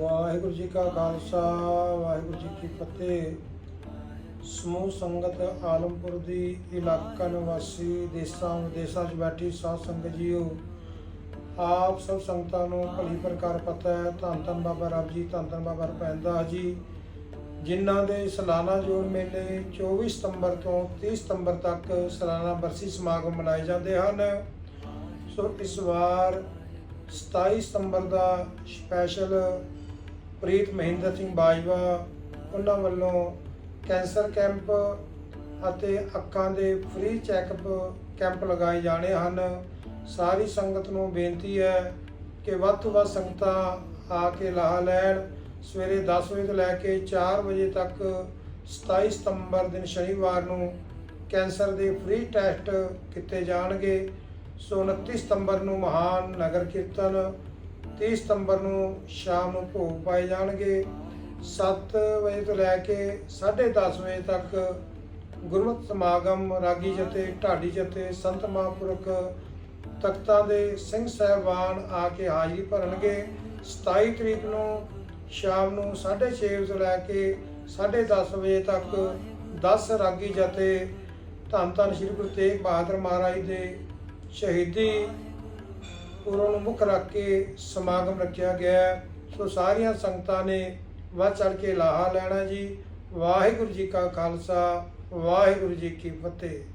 ਵਾਹਿਗੁਰੂ ਜੀ ਕਾ ਖਾਲਸਾ, ਵਾਹਿਗੁਰੂ ਜੀ ਕੀ ਫਤਿਹ। ਸਮੂਹ ਸੰਗਤ ਆਲਮਪੁਰ ਦੀ ਇਲਾਕਾ ਨਿਵਾਸੀ ਦੇਸਾਂ ਵਿਦੇਸਾਂ 'ਚ ਬੈਠੀ ਸਾਧ ਸੰਗਤ ਜੀਓ, ਆਪ ਸਭ ਸੰਗਤਾਂ ਨੂੰ ਭਲੀ ਪ੍ਰਕਾਰ ਪਤਾ ਹੈ। ਧੰਨ ਧੰਨ ਬਾਬਾ ਰਾਮ ਜੀ, ਧੰਨ ਧੰਨ ਬਾਬਾ ਰਪੈਂਦਾ ਜੀ, ਜਿਨ੍ਹਾਂ ਦੇ ਸਾਲਾਨਾ ਜੋੜ ਮੇਲੇ 24 ਸਤੰਬਰ ਤੋਂ 30 ਸਤੰਬਰ ਤੱਕ ਸਾਲਾਨਾ ਬਰਸੀ ਸਮਾਗਮ ਮਨਾਏ ਜਾਂਦੇ ਹਨ। ਸੋ ਇਸ ਵਾਰ 27 ਸਤੰਬਰ ਦਾ ਸਪੈਸ਼ਲ ਪ੍ਰੀਤ ਮਹਿੰਦਰ ਸਿੰਘ ਬਾਜਵਾ, ਉਹਨਾਂ ਵੱਲੋਂ ਕੈਂਸਰ ਕੈਂਪ ਅਤੇ ਅੱਖਾਂ ਦੇ ਫ੍ਰੀ ਚੈੱਕਅਪ ਕੈਂਪ ਲਗਾਏ ਜਾਣੇ ਹਨ। ਸਾਰੀ ਸੰਗਤ ਨੂੰ ਬੇਨਤੀ ਹੈ ਕਿ ਵੱਧ ਤੋਂ ਵੱਧ ਸੰਗਤਾਂ ਆ ਕੇ ਲਾਹਾ ਲੈਣ। ਸਵੇਰੇ 10 ਵਜੇ ਤੋਂ ਲੈ ਕੇ 4 ਵਜੇ ਤੱਕ 27 ਸਤੰਬਰ ਦਿਨ ਸ਼ਨੀਵਾਰ ਨੂੰ ਕੈਂਸਰ ਦੇ ਫ੍ਰੀ ਟੈਸਟ ਕੀਤੇ ਜਾਣਗੇ। ਸੋ 29 ਸਤੰਬਰ ਨੂੰ ਮਹਾਨ ਨਗਰ ਕੀਰਤਨ 30 ਸਤੰਬਰ ਨੂੰ ਸ਼ਾਮ ਨੂੰ ਭੋਗ ਪਾਏ ਜਾਣਗੇ। 7 ਵਜੇ ਤੋਂ ਲੈ ਕੇ 10:30 ਵਜੇ ਤੱਕ ਗੁਰਮਤਿ ਸਮਾਗਮ ਰਾਗੀ ਜਥੇ, ਢਾਡੀ ਜਥੇ, ਸੰਤ ਮਹਾਂਪੁਰਖ ਤਖਤਾਂ ਦੇ ਸਿੰਘ ਸਾਹਿਬਾਨ ਆ ਕੇ ਹਾਜ਼ਰੀ ਭਰਨਗੇ। 27 ਤਰੀਕ ਨੂੰ ਸ਼ਾਮ ਨੂੰ 6:30 ਵਜੇ ਤੋਂ ਲੈ ਕੇ 10:30 ਵਜੇ ਤੱਕ 10 ਰਾਗੀ ਜਥੇ ਧੰਨ ਧੰਨ ਸ੍ਰੀ ਗੁਰੂ ਤੇਗ ਬਹਾਦਰ ਮਹਾਰਾਜ ਦੇ ਸ਼ਹੀਦੀ ਪੁਰਬ ਨੂੰ ਮੁੱਖ ਰੱਖ ਕੇ ਸਮਾਗਮ ਰੱਖਿਆ ਗਿਆ ਸੋ ਸਾਰੀਆਂ ਸੰਗਤਾਂ ਨੇ ਵੱਧ ਚੜ ਕੇ ਲਾਹਾ ਲੈਣਾ ਜੀ। ਵਾਹਿਗੁਰੂ ਜੀ ਕਾ ਖਾਲਸਾ, ਵਾਹਿਗੁਰੂ ਜੀ ਕੀ ਫਤਿਹ।